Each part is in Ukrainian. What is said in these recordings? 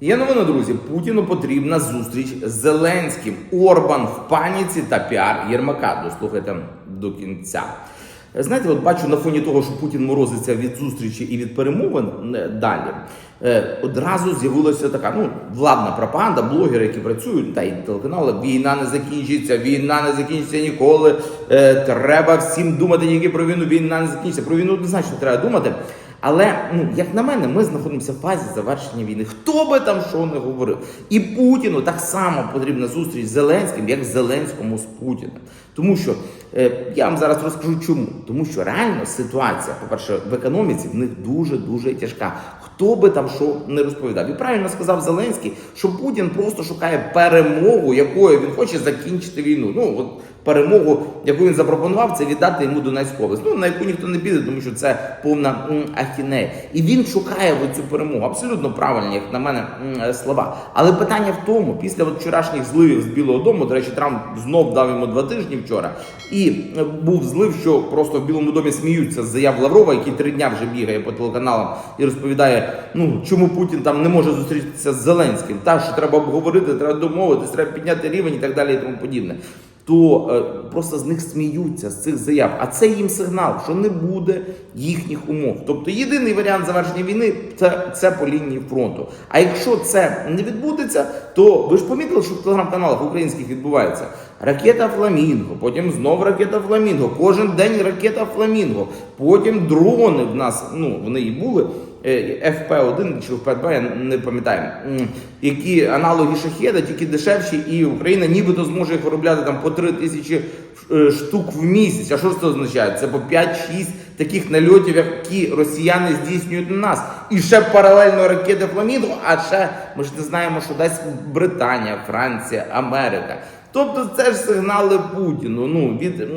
Є новина, друзі. Путіну потрібна зустріч з Зеленським. Орбан в паніці та піар Єрмака. Дослухайте до кінця. Знаєте, от бачу на фоні того, що Путін морозиться від зустрічі і від перемовин е, далі. е, Одразу з'явилася така ну владна пропаганда, блогери, які працюють, та й телеканали. Війна не закінчиться, війна не закінчиться ніколи. е, Треба всім думати тільки про війну. Війна не закінчиться. Про війну однозначно треба думати. Але ну як на мене, ми знаходимося в фазі завершення війни. Хто би там що не говорив, і Путіну так само потрібна зустріч з Зеленським, як Зеленському з Путіним. Тому що е, я вам зараз розкажу чому. Тому що реально ситуація, по-перше, в економіці в них дуже дуже тяжка. Хто би там що не розповідав, і правильно сказав Зеленський, що Путін просто шукає перемогу, якою він хоче закінчити війну. Ну от перемогу, яку він запропонував, це віддати йому Донецьку область. Ну на яку ніхто не піде, тому що це повна ахінея. І він шукає цю перемогу. Абсолютно правильні, як на мене, е, слова. Але питання в тому, після от вчорашніх зливів з Білого Дому, до речі, Трамп знов дав йому два тижні вчора, і е, був злив, що просто в Білому домі сміються з заяв Лаврова, який три дня вже бігає по телеканалам і розповідає, ну чому Путін там не може зустрітися з Зеленським, та що треба обговорити, треба домовитись, треба підняти рівень і так далі, і тому подібне то е, просто з них сміються з цих заяв. А це їм сигнал, що не буде їхніх умов. Тобто єдиний варіант завершення війни це, це по лінії фронту. А якщо це не відбудеться, то ви ж помітили, що в телеграм-каналах українських відбувається ракета Фламінго, потім знов ракета Фламінго, кожен день ракета Фламінго, потім дрони в нас, ну вони і були. Е, ФП-1 чи ФП-2, я не пам'ятаю, які аналоги шахеда, тільки дешевші, і Україна нібито зможе їх виробляти там по 3 тисячі е, штук в місяць. А що ж це означає? Це по 5-6 таких нальотів, які росіяни здійснюють на нас. І ще паралельно ракети Фламінго, а ще ми ж не знаємо, що дасть Британія, Франція, Америка. Тобто це ж сигнали Путіну ну, від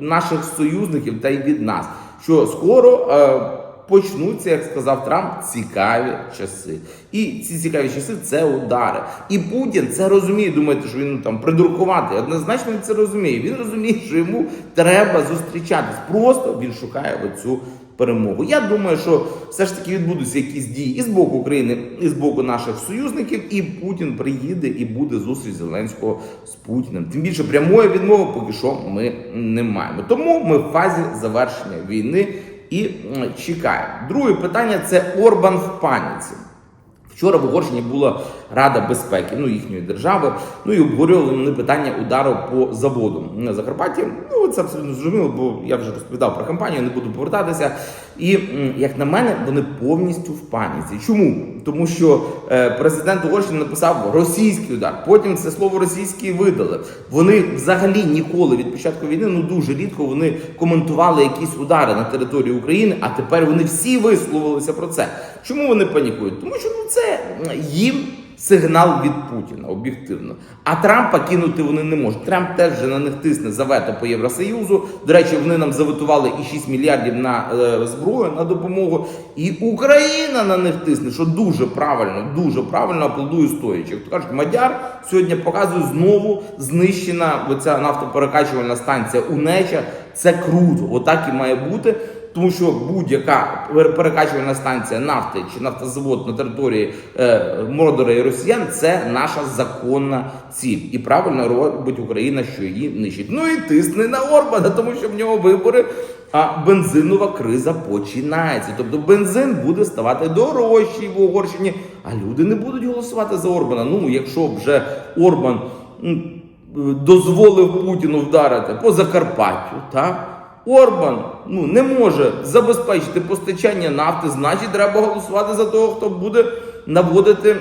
наших союзників та й від нас, що скоро. Почнуться, як сказав Трамп, цікаві часи. І ці цікаві часи це удари. І Путін це розуміє. Думаєте, що він ну, там придуркувати. Однозначно він це розуміє. Він розуміє, що йому треба зустрічатись. Просто він шукає оцю перемогу. Я думаю, що все ж таки відбудуться якісь дії і з боку України, і з боку наших союзників, і Путін приїде і буде зустріч Зеленського з Путіним. Тим більше прямої відмови поки що ми не маємо. Тому ми в фазі завершення війни і чекає. Друге питання це Орбан в паніці. Вчора в Угорщині була Рада безпеки ну, їхньої держави. Ну і обговорювали вони питання удару по заводу на Закарпатті. Ну це абсолютно зрозуміло, бо я вже розповідав про кампанію, не буду повертатися. І як на мене, вони повністю в паніці. Чому? Тому що е, президент Угорщини написав російський удар. Потім це слово російський видали. Вони взагалі ніколи від початку війни, ну дуже рідко вони коментували якісь удари на території України. А тепер вони всі висловилися про це. Чому вони панікують? Тому що ну це їм. Сигнал від Путіна об'єктивно. А Трампа кинути вони не можуть. Трамп теж вже на них тисне за вето по Євросоюзу. До речі, вони нам заветували і 6 мільярдів на е, зброю на допомогу. І Україна на них тисне, що дуже правильно, дуже правильно аплодую стоячи. Як кажуть, Мадяр сьогодні показує знову знищена оця нафтоперекачувальна станція Унеча. Це круто, отак і має бути. Тому що будь-яка пер- перекачувальна станція нафти чи нафтозавод на території е, Мордора і Росіян це наша законна ціль. І правильно робить Україна, що її нищить. Ну і тисне на Орбана, тому що в нього вибори. А бензинова криза починається. Тобто бензин буде ставати дорожчий в Угорщині, а люди не будуть голосувати за Орбана. Ну, якщо вже Орбан дозволив Путіну вдарити по Закарпаттю, так? Орбан ну, не може забезпечити постачання нафти, значить, треба голосувати за того, хто буде наводити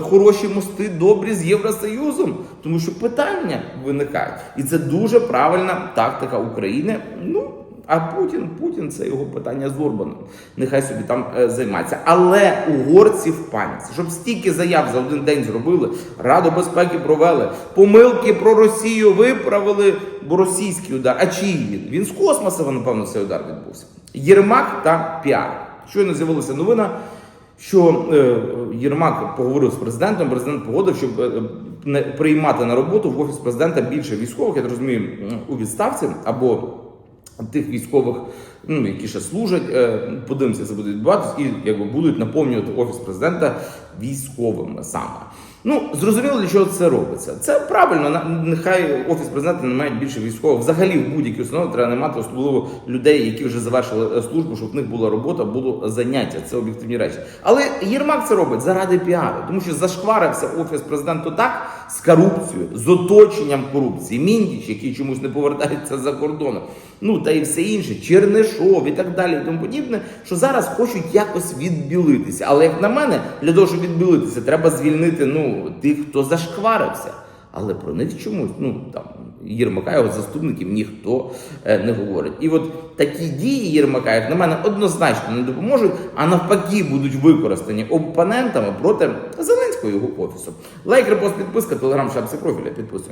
хороші мости добрі з Євросоюзом, тому що питання виникають. І це дуже правильна тактика України. Ну, а Путін, Путін це його питання з Орбаном. Нехай собі там е, займається. Але угорці в паніці, щоб стільки заяв за один день зробили, Раду безпеки провели, помилки про Росію виправили, бо російський удар. А чий він? Він з космосу, напевно, цей удар відбувся. Єрмак та піар. Щойно з'явилася новина. Що е, Єрмак поговорив з президентом, президент погодив, щоб е, не приймати на роботу в офіс президента більше військових, я розумію, у відставці або тих військових ну які ще служать. Е, Подивимося, це буде відбуватися, і якби будуть наповнювати офіс президента військовими саме. Ну, зрозуміло, для чого це робиться. Це правильно. Нехай офіс президента не має більше військових. Взагалі в будь-якій установі треба не мати особливо людей, які вже завершили е, службу, щоб в них була робота, було заняття. Це об'єктивні речі. Але Єрмак це робить заради піару, тому що зашкварився офіс президента так з корупцією, з оточенням корупції. Міндіч, який чомусь не повертається за кордоном. Ну та і все інше, Чернишов і так далі, і тому подібне, що зараз хочуть якось відбілитися. Але як на мене, для того, щоб відбілитися, треба звільнити ну тих, хто зашкварився. Але про них чомусь, ну там Єрмака, його заступників ніхто е, не говорить. І от такі дії Єрмака, як на мене, однозначно не допоможуть, а навпаки будуть використані опонентами проти Зеленського його офісу. Лайк, репост, підписка, телеграм, шапси профіля. Підписуємося.